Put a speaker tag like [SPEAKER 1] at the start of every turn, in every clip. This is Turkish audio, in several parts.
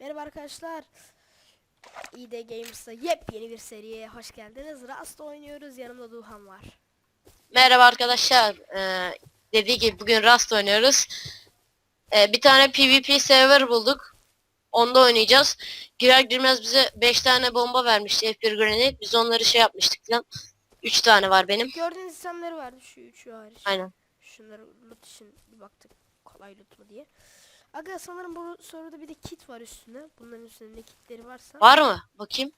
[SPEAKER 1] Merhaba arkadaşlar. ID Gamers'ta yepyeni bir seriye hoş geldiniz. Rust oynuyoruz. Yanımda Duhan var.
[SPEAKER 2] Merhaba arkadaşlar. Ee, dediği gibi bugün Rust oynuyoruz. Ee, bir tane PvP server bulduk. Onda oynayacağız. Girer girmez bize 5 tane bomba vermişti F1 Grenade. Biz onları şey yapmıştık lan. 3 tane var benim.
[SPEAKER 1] Gördüğünüz isimleri vardı şu üçü hariç.
[SPEAKER 2] Aynen.
[SPEAKER 1] Şunları loot için bir baktık. Kolay loot mu diye. Aga sanırım bu soruda bir de kit var üstünde. Bunların üstünde kitleri varsa.
[SPEAKER 2] Var mı? Bakayım.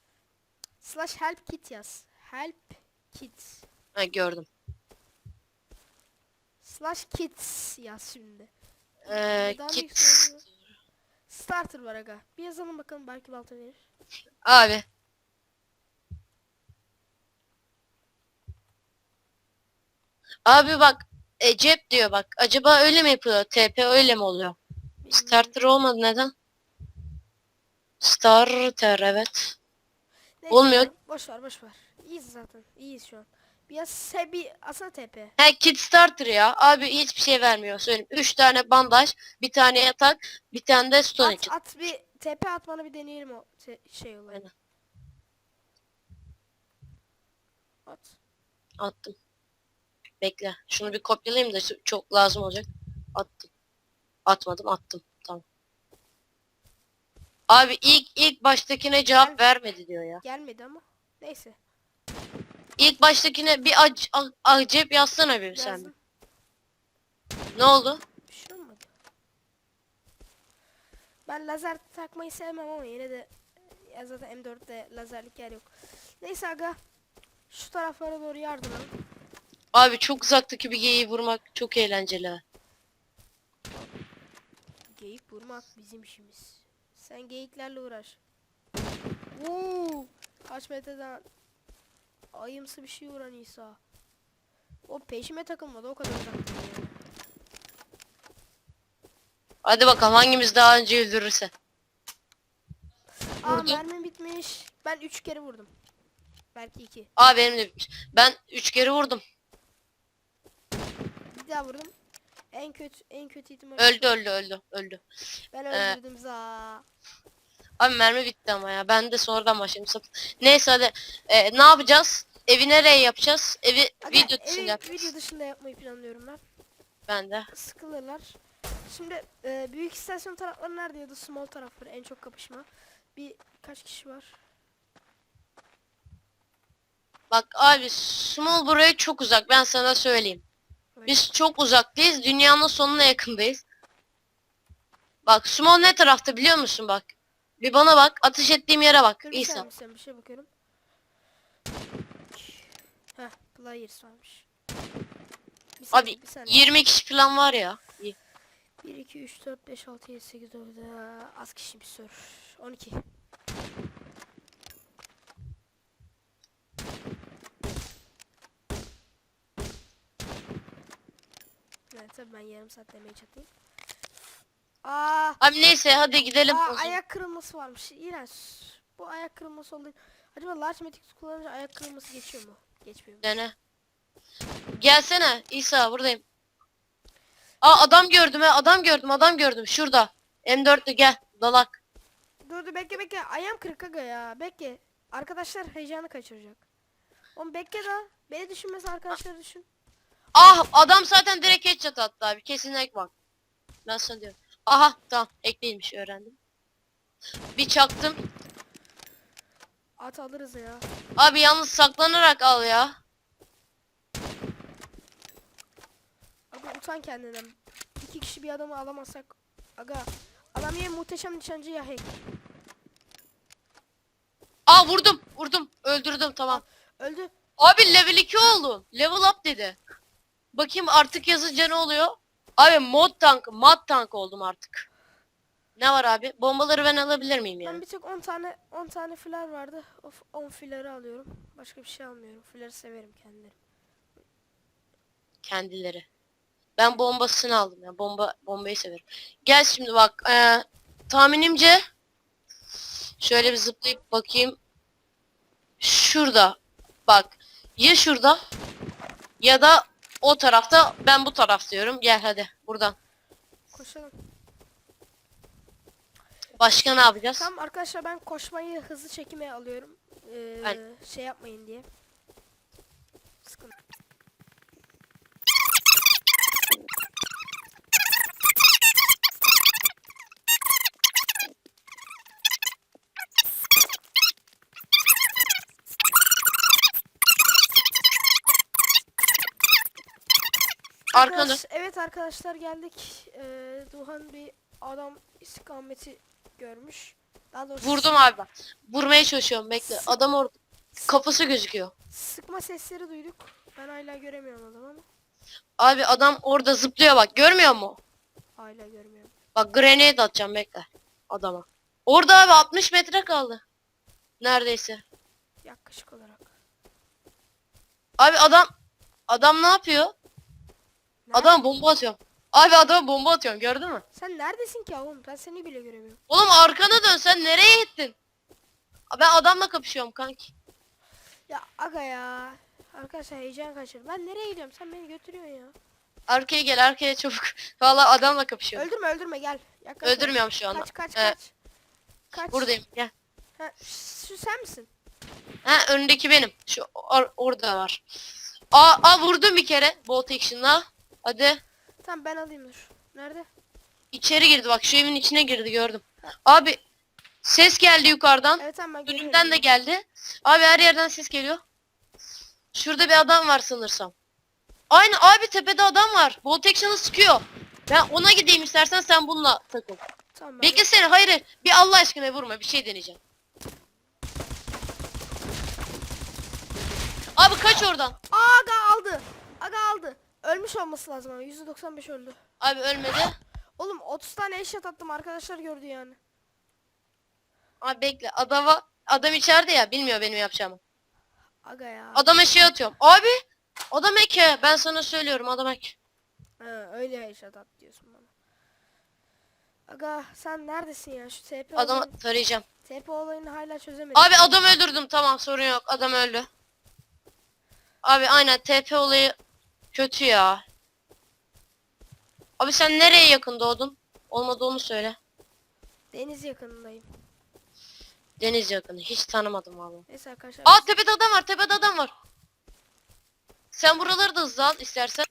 [SPEAKER 1] Slash help kit yaz. Help kit.
[SPEAKER 2] Ha, gördüm.
[SPEAKER 1] Slash kits yaz şimdi.
[SPEAKER 2] Ee, kit.
[SPEAKER 1] söylüyor? Starter var aga. Bir yazalım bakalım belki balta verir.
[SPEAKER 2] Abi. Abi bak. E, cep diyor bak. Acaba öyle mi yapıyor? TP öyle mi oluyor? Starter olmadı neden? Starter evet.
[SPEAKER 1] Neyse,
[SPEAKER 2] Olmuyor.
[SPEAKER 1] Boş ver boş ver. İyiyiz zaten. İyiyiz şu an. Biraz sebi asana TP.
[SPEAKER 2] He kit starter ya. Abi hiçbir şey vermiyor söyleyeyim. 3 tane bandaj, bir tane yatak, bir tane de stone
[SPEAKER 1] At,
[SPEAKER 2] için.
[SPEAKER 1] at bir TP atmanı bir deneyelim o te- şey olayı.
[SPEAKER 2] Aynen.
[SPEAKER 1] At.
[SPEAKER 2] Attım. Bekle. Şunu bir kopyalayayım da çok lazım olacak. Attım. Atmadım attım. Tamam. Abi ilk ilk baştakine cevap vermedi diyor ya.
[SPEAKER 1] Gelmedi ama. Neyse.
[SPEAKER 2] İlk baştakine bir ac a- acep yazsana bir sen.
[SPEAKER 1] Yazdım.
[SPEAKER 2] Ne oldu?
[SPEAKER 1] Bir şey olmadı. Ben lazer takmayı sevmem ama yine de ya zaten M4'te lazerlik yer yok. Neyse aga. Şu taraflara doğru yardıralım.
[SPEAKER 2] Abi çok uzaktaki bir geyiği vurmak çok eğlenceli. ha.
[SPEAKER 1] Geyik vurmak bizim işimiz. Sen geyiklerle uğraş. Uuu. Kaç metreden ayımsı bir şey vuran İsa. O peşime takılmadı o kadar uzak.
[SPEAKER 2] Hadi bakalım hangimiz daha önce öldürürse.
[SPEAKER 1] Aa mermim bitmiş. Ben 3 kere vurdum. Belki 2.
[SPEAKER 2] Aa benim de bitmiş. Ben 3 kere vurdum.
[SPEAKER 1] Bir daha vurdum. En kötü en kötü ihtimal.
[SPEAKER 2] Öldü öldü öldü öldü.
[SPEAKER 1] Ben
[SPEAKER 2] Ee,
[SPEAKER 1] öldürdüm za.
[SPEAKER 2] Abi mermi bitti ama ya. Ben de sonradan başladım. Neyse hadi. Ee, ne yapacağız? Evi nereye yapacağız? Evi
[SPEAKER 1] Aga,
[SPEAKER 2] video
[SPEAKER 1] evi
[SPEAKER 2] dışında yapacağız.
[SPEAKER 1] video dışında yapmayı planlıyorum ben.
[SPEAKER 2] Ben de.
[SPEAKER 1] Sıkılırlar. Şimdi e, büyük istasyon tarafları nerede ya da small tarafları en çok kapışma. Bir kaç kişi var?
[SPEAKER 2] Bak abi Small buraya çok uzak. Ben sana söyleyeyim. Biz çok uzaktayız. Dünyanın sonuna yakındayız. Bak Small ne tarafta biliyor musun bak. Bir bana bak. Ateş ettiğim yere bak. İsa.
[SPEAKER 1] saniye, bir şey bakıyorum. Heh, players varmış. Bir saniye,
[SPEAKER 2] Abi
[SPEAKER 1] bir saniye.
[SPEAKER 2] 20 kişi falan var ya. İyi.
[SPEAKER 1] 1, 2, 3, 4, 5, 6, 7, 8, 9, az kişi bir sor. 12. tabii ben yarım saat demeye çatayım. Aa,
[SPEAKER 2] Abi neyse hadi gidelim.
[SPEAKER 1] aa, ayak kırılması varmış. İğrenç. Bu ayak kırılması oldu. Acaba large matrix kullanınca ayak kırılması geçiyor mu? Geçmiyor mu?
[SPEAKER 2] Dene. Gelsene İsa buradayım. Aa adam gördüm ha adam gördüm adam gördüm şurada. M4'lü gel dalak.
[SPEAKER 1] Dur dur bekle bekle. Ayağım kırık aga ya. Bekle. Arkadaşlar heyecanı kaçıracak. Oğlum bekle daha. Beni düşünmesi arkadaşları düşün.
[SPEAKER 2] Ah adam zaten direkt headshot attı abi kesin ek bak. Ben sana diyorum. Aha tamam ekliymiş öğrendim. Bir çaktım.
[SPEAKER 1] At alırız ya.
[SPEAKER 2] Abi yalnız saklanarak al ya.
[SPEAKER 1] Aga utan kendinden. İki kişi bir adamı alamazsak. Aga. Adam ya muhteşem nişancı ya hack.
[SPEAKER 2] Aa vurdum vurdum öldürdüm tamam.
[SPEAKER 1] Öldü.
[SPEAKER 2] Abi level 2 oldum. Level up dedi. Bakayım artık yazınca ne oluyor? Abi mod tank, mod tank oldum artık. Ne var abi? Bombaları ben alabilir miyim
[SPEAKER 1] Ben
[SPEAKER 2] yani?
[SPEAKER 1] bir tek 10 tane 10 tane filar vardı. Of 10 fiları alıyorum. Başka bir şey almıyorum. Fiları severim kendileri.
[SPEAKER 2] Kendileri. Ben bombasını aldım ya. Bomba bombayı severim. Gel şimdi bak. eee, tahminimce şöyle bir zıplayıp bakayım. Şurada. Bak. Ya şurada ya da o tarafta. Ben bu taraf diyorum. Gel hadi buradan.
[SPEAKER 1] Koşalım.
[SPEAKER 2] Başka ne yapacağız?
[SPEAKER 1] Tamam arkadaşlar ben koşmayı hızlı çekime alıyorum. Ee,
[SPEAKER 2] Ben-
[SPEAKER 1] şey yapmayın diye. Sıkıntı. Arkadaş- evet arkadaşlar geldik. Ee, Duhan bir adam istikameti görmüş. Daha doğrusu
[SPEAKER 2] Vurdum abi bak. Vurmaya çalışıyorum bekle. Adam orada. Kafası gözüküyor.
[SPEAKER 1] sıkma sesleri duyduk. Ben hala göremiyorum adamı ama
[SPEAKER 2] Abi adam orada zıplıyor bak. Görmüyor mu?
[SPEAKER 1] hala görmüyorum.
[SPEAKER 2] Bak grenade atacağım bekle. Adama. Orada abi 60 metre kaldı. Neredeyse.
[SPEAKER 1] Yaklaşık olarak.
[SPEAKER 2] Abi adam adam ne yapıyor? Adam bomba atıyorum. Abi adam bomba atıyorum gördün mü?
[SPEAKER 1] Sen neredesin ki oğlum? Ben seni bile göremiyorum.
[SPEAKER 2] Oğlum arkana dön sen nereye gittin? Ben adamla kapışıyorum kanki.
[SPEAKER 1] Ya aga ya. Arkadaşlar heyecan kaçırdım. Ben nereye gidiyorum? Sen beni götürüyorsun ya.
[SPEAKER 2] Arkaya gel arkaya çabuk. Valla adamla kapışıyorum.
[SPEAKER 1] Öldürme öldürme gel. Yaklaşma.
[SPEAKER 2] Öldürmüyorum şu anda.
[SPEAKER 1] Kaç kaç
[SPEAKER 2] Ee,
[SPEAKER 1] kaç. Kaç.
[SPEAKER 2] Buradayım gel.
[SPEAKER 1] Ha, şu sen misin?
[SPEAKER 2] Ha önündeki benim. Şu or- orada var. Aa, aa vurdum bir kere bolt action'la. Hadi.
[SPEAKER 1] Tamam ben alayım dur. Nerede?
[SPEAKER 2] İçeri girdi bak şu evin içine girdi gördüm. Abi ses geldi yukarıdan.
[SPEAKER 1] Evet tamam ben.
[SPEAKER 2] Önümden de geldi. Abi her yerden ses geliyor. Şurada bir adam var sanırsam. Aynı abi tepede adam var. Bolt action'ı sıkıyor. Ben ona gideyim istersen sen bununla takıl.
[SPEAKER 1] Tamam ben.
[SPEAKER 2] Beklesene hayır hayır. Bir Allah aşkına vurma bir şey deneyeceğim. Abi kaç oradan.
[SPEAKER 1] Aga aldı. Aga aldı. Ölmüş olması lazım ama %95 öldü.
[SPEAKER 2] Abi ölmedi.
[SPEAKER 1] Oğlum 30 tane eşyat attım arkadaşlar gördü yani.
[SPEAKER 2] Abi bekle adama adam içeride ya bilmiyor benim yapacağımı.
[SPEAKER 1] Aga ya.
[SPEAKER 2] Adama şey atıyorum. Abi adam eke ben sana söylüyorum adam ek.
[SPEAKER 1] Ha, öyle eşyat at diyorsun bana. Aga sen neredesin ya? Şu TP
[SPEAKER 2] Adamı
[SPEAKER 1] olayını,
[SPEAKER 2] tarayacağım.
[SPEAKER 1] TP olayını hala çözemedim.
[SPEAKER 2] Abi adam öldürdüm tamam sorun yok adam öldü. Abi aynen TP olayı kötü ya. Abi sen nereye yakın doğdun? Olmadı onu söyle.
[SPEAKER 1] Deniz yakınındayım.
[SPEAKER 2] Deniz yakını hiç tanımadım vallahi.
[SPEAKER 1] Neyse arkadaşlar.
[SPEAKER 2] Aa tepede adam var tepede adam var. Sen buraları da hızlı al istersen.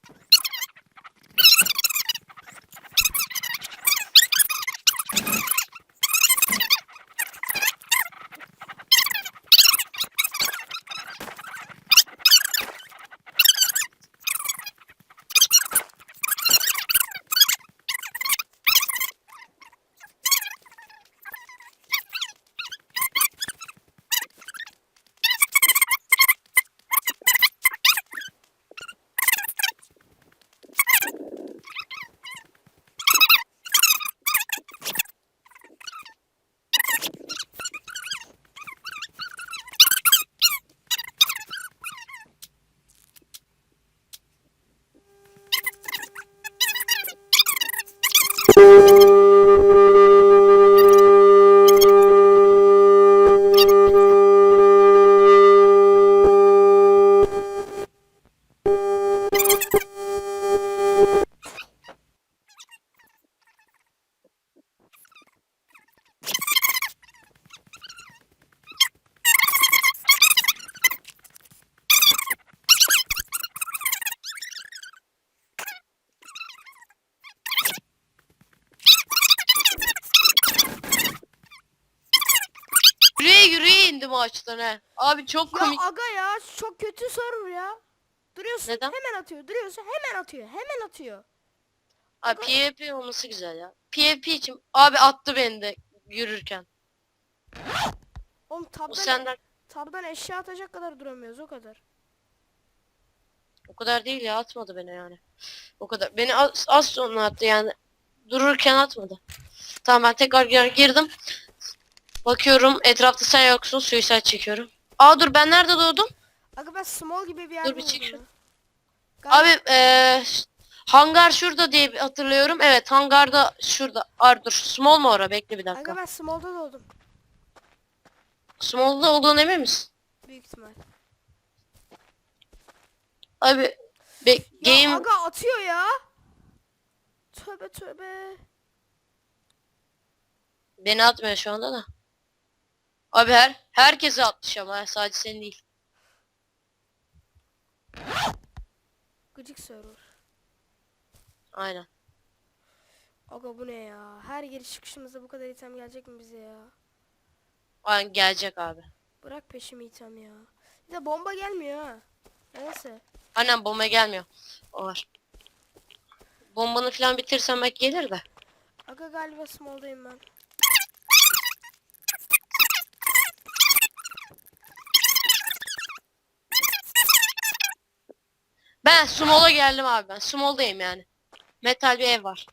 [SPEAKER 2] He. Abi çok
[SPEAKER 1] Ya
[SPEAKER 2] komik.
[SPEAKER 1] aga ya çok kötü server ya. Duruyorsun
[SPEAKER 2] Neden?
[SPEAKER 1] hemen atıyor. Duruyorsun hemen atıyor. Hemen atıyor.
[SPEAKER 2] Abi PvP olması güzel ya. PvP için abi attı beni de yürürken.
[SPEAKER 1] Oğlum
[SPEAKER 2] O
[SPEAKER 1] tabdan,
[SPEAKER 2] senden
[SPEAKER 1] tabdan eşya atacak kadar duramıyoruz o kadar.
[SPEAKER 2] o kadar değil ya atmadı beni yani. O kadar. Beni az, az sonra attı yani. Dururken atmadı. Tamam ben tekrar gir- girdim. Bakıyorum etrafta sen yoksun suicide çekiyorum. Aa dur ben nerede doğdum?
[SPEAKER 1] Aga ben small gibi bir yerde
[SPEAKER 2] bir çek
[SPEAKER 1] buldum
[SPEAKER 2] şu-
[SPEAKER 1] ya. Galiba-
[SPEAKER 2] Abi eee hangar şurada diye bir hatırlıyorum. Evet hangarda şurada. Aa dur small mu ora? Bekle bir dakika.
[SPEAKER 1] Aga ben small'da doğdum.
[SPEAKER 2] Small'da olduğunu emin misin?
[SPEAKER 1] Büyük ihtimal.
[SPEAKER 2] Abi be,
[SPEAKER 1] Ya
[SPEAKER 2] game
[SPEAKER 1] aga atıyor ya. Tövbe tövbe.
[SPEAKER 2] Beni atmıyor şu anda da. Abi her herkese atmış ama sadece senin değil.
[SPEAKER 1] Gıcık server.
[SPEAKER 2] Aynen.
[SPEAKER 1] Aga bu ne ya? Her giriş çıkışımızda bu kadar item gelecek mi bize ya?
[SPEAKER 2] Aynen gelecek abi.
[SPEAKER 1] Bırak peşimi item ya. Bir de bomba gelmiyor ha. Neyse.
[SPEAKER 2] Aynen bomba gelmiyor. O var. Bombanı falan bitirsem belki gelir de.
[SPEAKER 1] Aga galiba small'dayım ben.
[SPEAKER 2] Ben small'a geldim abi ben. Small'dayım yani. Metal bir ev var.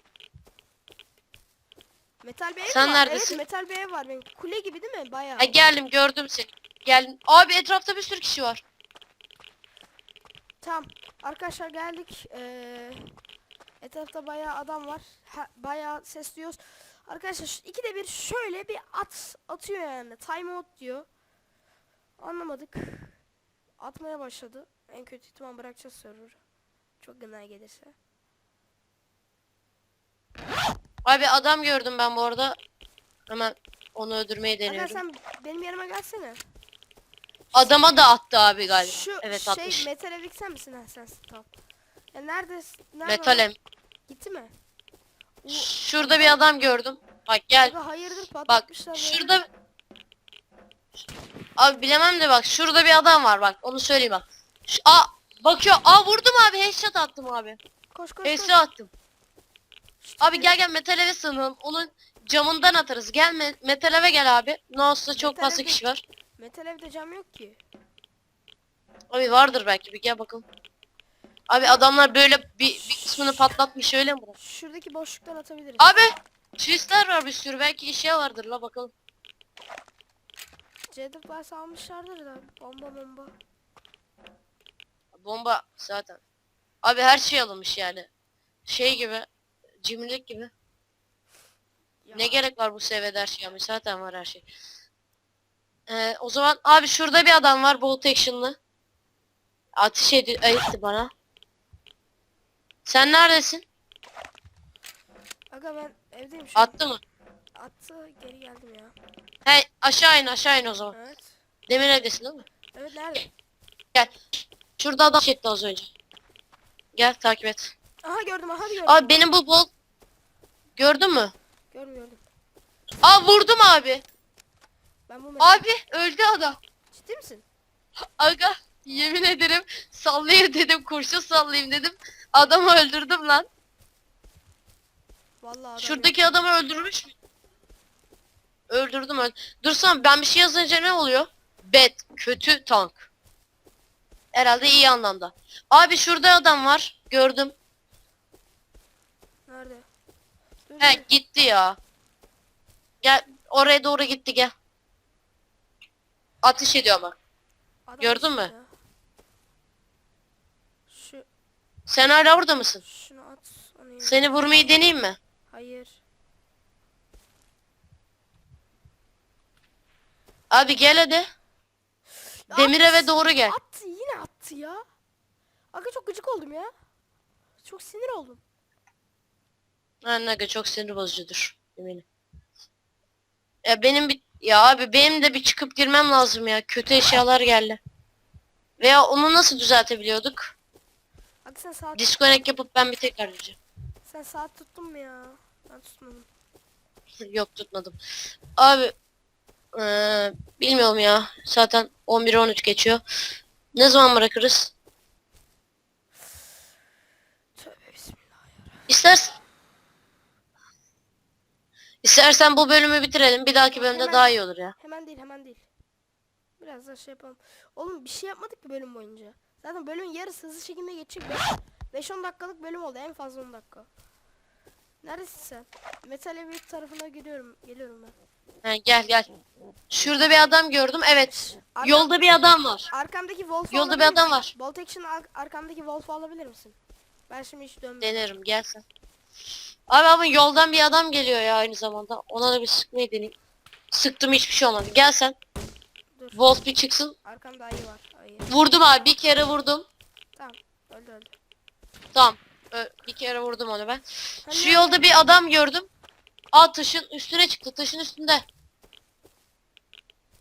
[SPEAKER 1] Metal bir ev
[SPEAKER 2] Sen
[SPEAKER 1] var.
[SPEAKER 2] neredesin?
[SPEAKER 1] Evet metal bir ev var benim. Kule gibi değil mi? Bayağı.
[SPEAKER 2] Ha geldim gördüm seni. Geldim. Abi etrafta bir sürü kişi var.
[SPEAKER 1] Tamam. Arkadaşlar geldik. Ee, etrafta bayağı adam var. Ha, bayağı ses duyuyoruz. Arkadaşlar şu ikide bir şöyle bir at atıyor yani. Time out diyor. Anlamadık. Atmaya başladı. En kötü ihtimal bırakacağız server'ı. Çok gına gelirse.
[SPEAKER 2] Abi adam gördüm ben bu arada. Hemen onu öldürmeyi
[SPEAKER 1] Aga
[SPEAKER 2] deniyorum.
[SPEAKER 1] sen benim yanıma gelsene.
[SPEAKER 2] Adama da attı abi galiba.
[SPEAKER 1] Şu
[SPEAKER 2] evet
[SPEAKER 1] şey
[SPEAKER 2] atmış.
[SPEAKER 1] metal evik sen misin? Ha sensin tamam. Ya? Nerede
[SPEAKER 2] Metal
[SPEAKER 1] o?
[SPEAKER 2] em.
[SPEAKER 1] Gitti mi?
[SPEAKER 2] Şurada bir adam gördüm. Bak gel.
[SPEAKER 1] Aga hayırdır
[SPEAKER 2] Bak
[SPEAKER 1] patlatmışlar
[SPEAKER 2] şurada Abi bilemem de bak şurada bir adam var bak onu söyleyeyim bak. Şu, aa bakıyor. Aa vurdum abi headshot attım abi.
[SPEAKER 1] Koş koş koş.
[SPEAKER 2] Headshot attım. Abi gel gel metal eve sığınalım. Onun camından atarız. Gel me- metal eve gel abi. Ne olsa çok
[SPEAKER 1] Metal
[SPEAKER 2] fazla kişi var.
[SPEAKER 1] Metal evde cam yok ki.
[SPEAKER 2] Abi vardır belki bir gel bakalım. Abi adamlar böyle bir, bir kısmını patlatmış öyle mi? bırak?
[SPEAKER 1] Şuradaki boşluktan atabiliriz.
[SPEAKER 2] Abi twistler var bir sürü belki işe vardır la bakalım.
[SPEAKER 1] C4 Plus almışlardır da bomba bomba.
[SPEAKER 2] Bomba zaten. Abi her şey alınmış yani. Şey gibi. Cimrilik gibi.
[SPEAKER 1] Ya,
[SPEAKER 2] Ne gerek var bu seviyede her şey almış zaten var her şey. Ee, o zaman abi şurada bir adam var bolt action'lı. Ateş edi etti bana. Sen neredesin?
[SPEAKER 1] Aga ben evdeyim şu an.
[SPEAKER 2] Attı mı?
[SPEAKER 1] Attı geri geldim ya.
[SPEAKER 2] He aşağı in aşağı in o zaman.
[SPEAKER 1] Evet.
[SPEAKER 2] Demir evdesin değil mi?
[SPEAKER 1] Evet nerede?
[SPEAKER 2] Gel. Şurada adam çekti az önce. Gel takip et.
[SPEAKER 1] Aha gördüm aha gördüm.
[SPEAKER 2] Abi benim bu bolt gördün mü?
[SPEAKER 1] Gördüm gördüm.
[SPEAKER 2] Aa vurdum abi.
[SPEAKER 1] Ben bu.
[SPEAKER 2] Abi öldü adam.
[SPEAKER 1] Ciddi misin?
[SPEAKER 2] Aga yemin ederim sallayayım dedim kurşun sallayayım dedim. Adamı öldürdüm lan.
[SPEAKER 1] Vallahi adam
[SPEAKER 2] Şuradaki adamı öldürmüş mü? Öldürdüm öl. Dursana ben bir şey yazınca ne oluyor? Bad kötü tank. Herhalde iyi anlamda. Abi şurada adam var. Gördüm.
[SPEAKER 1] Nerede? Dur,
[SPEAKER 2] He
[SPEAKER 1] dur.
[SPEAKER 2] gitti ya. Gel oraya doğru gitti gel. Ateş ediyor ama.
[SPEAKER 1] Adam
[SPEAKER 2] gördün mü?
[SPEAKER 1] ya. Şu
[SPEAKER 2] Sen hala orada mısın?
[SPEAKER 1] şunu at. Onu.
[SPEAKER 2] Seni vurmayı deneyeyim mi?
[SPEAKER 1] Hayır.
[SPEAKER 2] Abi gel hadi. Demir eve doğru gel.
[SPEAKER 1] Attı yine attı ya. Aga çok gıcık oldum ya. Çok sinir oldum.
[SPEAKER 2] Aynen aga çok sinir bozucudur. Eminim. Ya benim bir ya abi benim de bir çıkıp girmem lazım ya. Kötü eşyalar geldi. Veya onu nasıl düzeltebiliyorduk?
[SPEAKER 1] Aga sen saat
[SPEAKER 2] Disconnect yapıp ben bir tekrar gireceğim.
[SPEAKER 1] sen saat tuttun mu ya? Ben tutmadım.
[SPEAKER 2] Yok tutmadım. Abi eee, bilmiyorum ya. Zaten 11-13 geçiyor. Ne zaman bırakırız? İstersen İstersen bu bölümü bitirelim. Bir dahaki bölümde
[SPEAKER 1] Hemen-
[SPEAKER 2] daha iyi olur ya.
[SPEAKER 1] Hemen değil hemen değil. Biraz daha şey yapalım. Oğlum bir şey yapmadık ki bölüm boyunca. Zaten bölümün yarısı hızlı şekilde geçecek. 5-10 dakikalık bölüm oldu. En fazla 10 dakika. Neredesin sen? Metal Evil tarafına geliyorum. Geliyorum ben.
[SPEAKER 2] He, gel gel. Şurada bir adam gördüm. Evet.
[SPEAKER 1] Arka-
[SPEAKER 2] Yolda bir adam var.
[SPEAKER 1] Arkamdaki Wolf'u
[SPEAKER 2] Yolda bir
[SPEAKER 1] alabilir
[SPEAKER 2] adam
[SPEAKER 1] misin?
[SPEAKER 2] var.
[SPEAKER 1] Bolt Action ar- arkamdaki Wolf'u alabilir misin? Ben şimdi hiç dönmüyorum.
[SPEAKER 2] Denerim gelsen. Abi abi yoldan bir adam geliyor ya aynı zamanda. Ona da bir sıkmayı deneyeyim. Sıktım hiçbir şey olmadı. Gel sen.
[SPEAKER 1] Dur.
[SPEAKER 2] Wolf bir çıksın.
[SPEAKER 1] Arkamda ayı var. Ayı.
[SPEAKER 2] Vurdum abi bir kere vurdum.
[SPEAKER 1] Tamam. Öldü öldü.
[SPEAKER 2] Tamam. Ö, Bir kere vurdum onu ben. Şu yolda bir adam gördüm. Aa taşın üstüne çıktı. Taşın üstünde.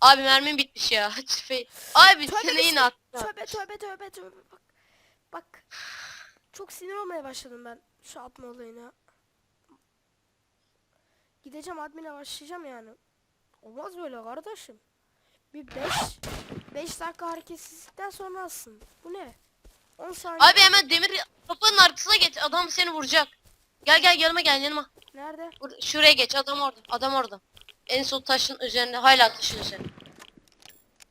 [SPEAKER 2] Abi mermim bitmiş ya. Tüfeği. Abi
[SPEAKER 1] Tövbe bismillah.
[SPEAKER 2] attı.
[SPEAKER 1] Tövbe tövbe tövbe tövbe bak. Bak. Çok sinir olmaya başladım ben şu atma olayına. Gideceğim admine başlayacağım yani. Olmaz böyle kardeşim. Bir 5 5 dakika hareketsizlikten sonra atsın. Bu ne? 10 saniye.
[SPEAKER 2] Abi hemen demir kapının arkasına geç. Adam seni vuracak. Gel gel yanıma gel yanıma.
[SPEAKER 1] Nerede?
[SPEAKER 2] Bur- Şuraya geç. Adam orada. Adam orada. En son taşın üzerinde. Hala taşın üzerinde.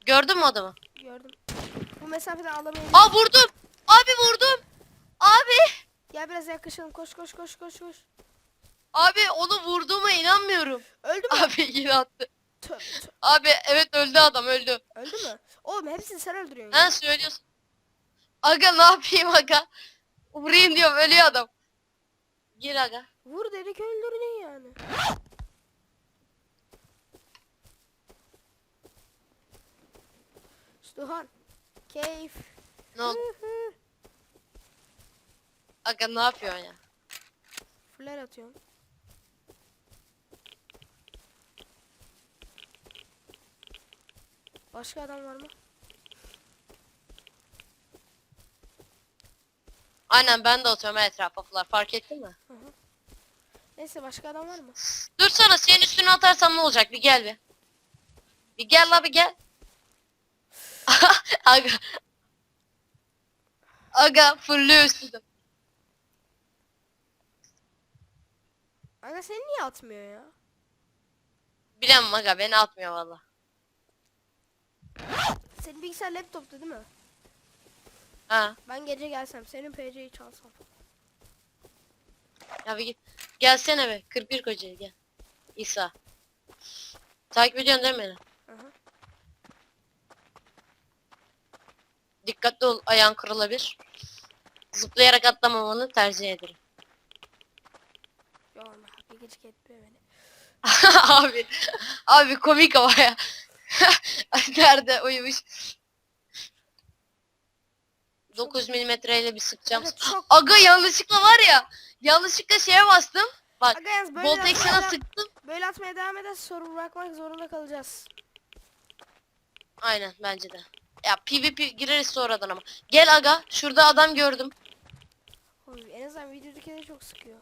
[SPEAKER 2] Gördün mü adamı?
[SPEAKER 1] Gördüm. Bu mesafeden alamayayım.
[SPEAKER 2] Aa vurdum. Abi vurdum. Abi.
[SPEAKER 1] Gel biraz yaklaşalım. Koş koş koş koş koş.
[SPEAKER 2] Abi onu vurduğuma inanmıyorum.
[SPEAKER 1] Öldü mü?
[SPEAKER 2] Abi yine attı.
[SPEAKER 1] Tövbe tövbe.
[SPEAKER 2] Abi evet öldü adam öldü.
[SPEAKER 1] Öldü mü? Oğlum hepsini sen öldürüyorsun.
[SPEAKER 2] Ha söylüyorsun. Aga ne yapayım aga? Vurayım diyorum ölüyor adam. Gir aga.
[SPEAKER 1] Vur dedik öldürdün yani. Stuhan. Keyif.
[SPEAKER 2] Ne oldu?
[SPEAKER 1] Hı hı.
[SPEAKER 2] Aga ne yapıyorsun ya?
[SPEAKER 1] Flare atıyorum. Başka adam var mı?
[SPEAKER 2] Aynen ben de atıyorum etrafa falan fark ettin mi?
[SPEAKER 1] Neyse başka adam var mı?
[SPEAKER 2] Dur sana senin üstüne atarsam ne olacak bir gel bir. Bir gel la bir gel. Aga. Aga fırlıyor üstüne.
[SPEAKER 1] Aga seni niye atmıyor ya?
[SPEAKER 2] Bilemem aga beni atmıyor valla.
[SPEAKER 1] Senin bilgisayar laptoptu değil mi?
[SPEAKER 2] Ha.
[SPEAKER 1] Ben gece gelsem senin PC'yi çalsam.
[SPEAKER 2] Ya bir git. Gelsene be. 41 Kocaeli gel. İsa. Takip ediyorsun değil mi beni?
[SPEAKER 1] Aha.
[SPEAKER 2] Dikkatli ol ayağın kırılabilir. Zıplayarak atlamamanı tercih ederim.
[SPEAKER 1] Yorma. Bir gıcık etmiyor beni.
[SPEAKER 2] abi. Abi komik ama ya. Nerede uyumuş? 9 milimetreyle bir sıkacağım.
[SPEAKER 1] Evet, çok-
[SPEAKER 2] Aga yanlışlıkla var ya. Yanlışlıkla şeye bastım. Bak.
[SPEAKER 1] Aga yalnız böyle
[SPEAKER 2] Bolt
[SPEAKER 1] atmaya,
[SPEAKER 2] action'a
[SPEAKER 1] devam-
[SPEAKER 2] sıktım.
[SPEAKER 1] böyle atmaya devam ederse soru bırakmak zorunda kalacağız.
[SPEAKER 2] Aynen bence de. Ya PvP gireriz sonradan ama. Gel aga. Şurada adam gördüm.
[SPEAKER 1] Oy, en azından videodaki de çok sıkıyor.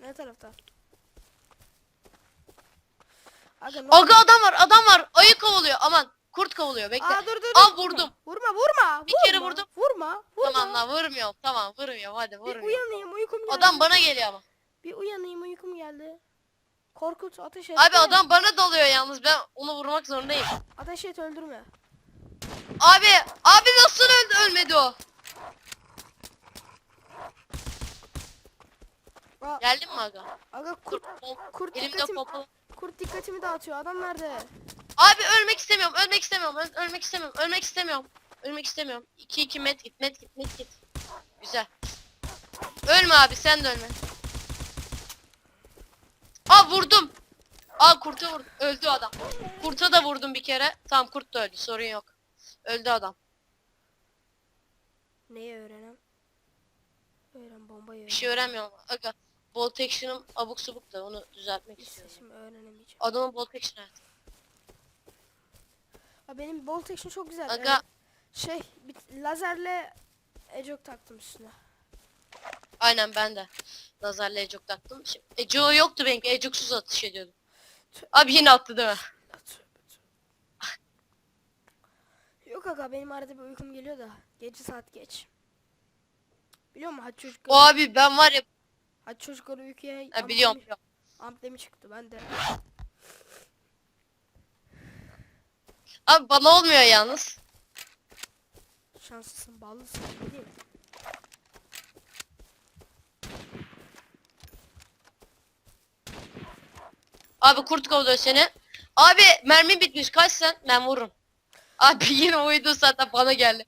[SPEAKER 1] Ne tarafta? Aga, ne
[SPEAKER 2] Aga adam var adam var. Ayı kovalıyor. Aman. Kurt kovalıyor. Bekle.
[SPEAKER 1] Aa dur dur. Dur.
[SPEAKER 2] vurdum.
[SPEAKER 1] Vurma vurma.
[SPEAKER 2] Bir kere
[SPEAKER 1] vurma,
[SPEAKER 2] vurdum.
[SPEAKER 1] Vurma. Vurma.
[SPEAKER 2] Tamam lan vurmuyorum. Tamam vurmuyorum. Hadi
[SPEAKER 1] Bir
[SPEAKER 2] vurmuyorum.
[SPEAKER 1] uyanayım uykum geldi.
[SPEAKER 2] Adam bana geliyor ama.
[SPEAKER 1] Bir uyanayım uykum geldi. Korkut ateş et.
[SPEAKER 2] Abi adam bana dalıyor yalnız. Ben onu vurmak zorundayım.
[SPEAKER 1] Ateş et öldürme.
[SPEAKER 2] Abi, abi nasıl öldü ölmedi o?
[SPEAKER 1] Aa,
[SPEAKER 2] Geldin mi aga?
[SPEAKER 1] aga kurt,
[SPEAKER 2] Kurt,
[SPEAKER 1] kurt,
[SPEAKER 2] elimde
[SPEAKER 1] dikkatim,
[SPEAKER 2] pompalı.
[SPEAKER 1] kurt dikkatimi dağıtıyor. Adam nerede?
[SPEAKER 2] Abi ölmek istemiyorum, ölmek istemiyorum, öl- ölmek istemiyorum, ölmek istemiyorum. Ölmek istemiyorum. 2 2 met git, met git, met git. Güzel. Ölme abi, sen de ölme. Aa vurdum. Aa kurta vurdum. Öldü adam. Kurta da vurdum bir kere. Tamam kurt da öldü, sorun yok. Öldü adam.
[SPEAKER 1] Neyi öğrenem? Öğren bombayı öğren.
[SPEAKER 2] Bir şey öğrenmiyorum. Aga, bolt action'ım abuk subuk da onu düzeltmek istiyorum.
[SPEAKER 1] öğrenemeyeceğim.
[SPEAKER 2] Adamın bolt action evet.
[SPEAKER 1] Aa, benim bolt action çok güzel.
[SPEAKER 2] Aga
[SPEAKER 1] Ee, şey bir, lazerle ecok taktım üstüne.
[SPEAKER 2] aynen ben de. Lazerle ecok taktım. Ecok yoktu benimki. Ecoksuz atış ediyordum. Abi yine attı değil mi?
[SPEAKER 1] Ya. Yok aga benim arada bir uykum geliyor da. Gece saat geç. Biliyor musun hadi
[SPEAKER 2] O
[SPEAKER 1] çocuklar,
[SPEAKER 2] abi ben var ya
[SPEAKER 1] hadi çocuklar uykuya
[SPEAKER 2] ha, biliyorum.
[SPEAKER 1] amblemi çıktı ben de.
[SPEAKER 2] Abi bana olmuyor yalnız.
[SPEAKER 1] Şanslısın ballısın değil?
[SPEAKER 2] Abi kurt kovalıyor seni. Abi mermi bitmiş. Kaç sen? Ben vururum. Abi yine uyudu zaten bana geldi.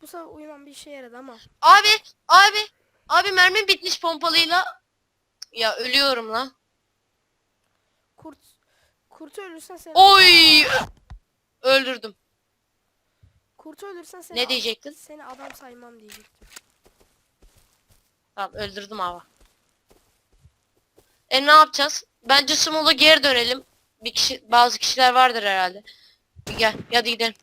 [SPEAKER 1] Bu sefer uyumam bir işe yaradı ama.
[SPEAKER 2] Abi abi abi mermi bitmiş pompalıyla. Ya ölüyorum lan.
[SPEAKER 1] Kurt kurtu ölürsen seni
[SPEAKER 2] Oy! Öldürdüm.
[SPEAKER 1] kurtu ölürsen seni
[SPEAKER 2] Ne diyecektin?
[SPEAKER 1] Seni adam saymam diyecektim.
[SPEAKER 2] Tamam öldürdüm abi. E ne yapacağız? Bence Small'a geri dönelim. Bir kişi bazı kişiler vardır herhalde. Gel hadi gidelim.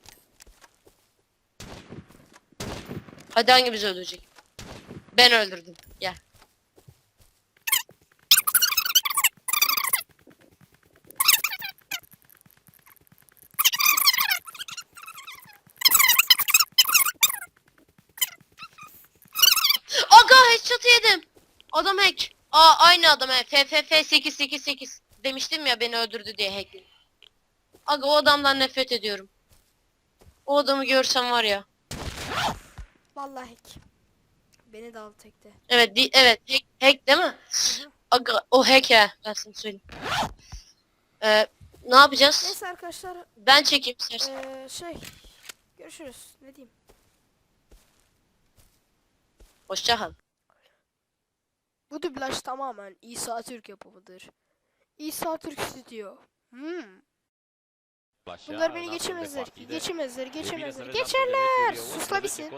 [SPEAKER 2] Hadi hangimiz öldürecek? Ben öldürdüm. Gel. Aga headshot yedim. Adam hack. Aa aynı adam he. FFF 888 demiştim ya beni öldürdü diye hack. Aga o adamdan nefret ediyorum. O adamı görsem var ya.
[SPEAKER 1] Vallahi hack. Beni de aldı tekte.
[SPEAKER 2] Evet di- evet hack, hack değil mi? Aga o hack he. Ben sana söyleyeyim. Ee, ne yapacağız?
[SPEAKER 1] Neyse arkadaşlar
[SPEAKER 2] Ben çekeyim istersen.
[SPEAKER 1] eee, şey görüşürüz. Ne diyeyim?
[SPEAKER 2] Hoşça kal.
[SPEAKER 1] Bu dublaj tamamen İsa Türk yapımıdır. İsa Türk Stüdyo. Hmm. Bunlar beni geçemezler. Geçemezler, geçemezler. Geçerler. Sus la
[SPEAKER 3] 11.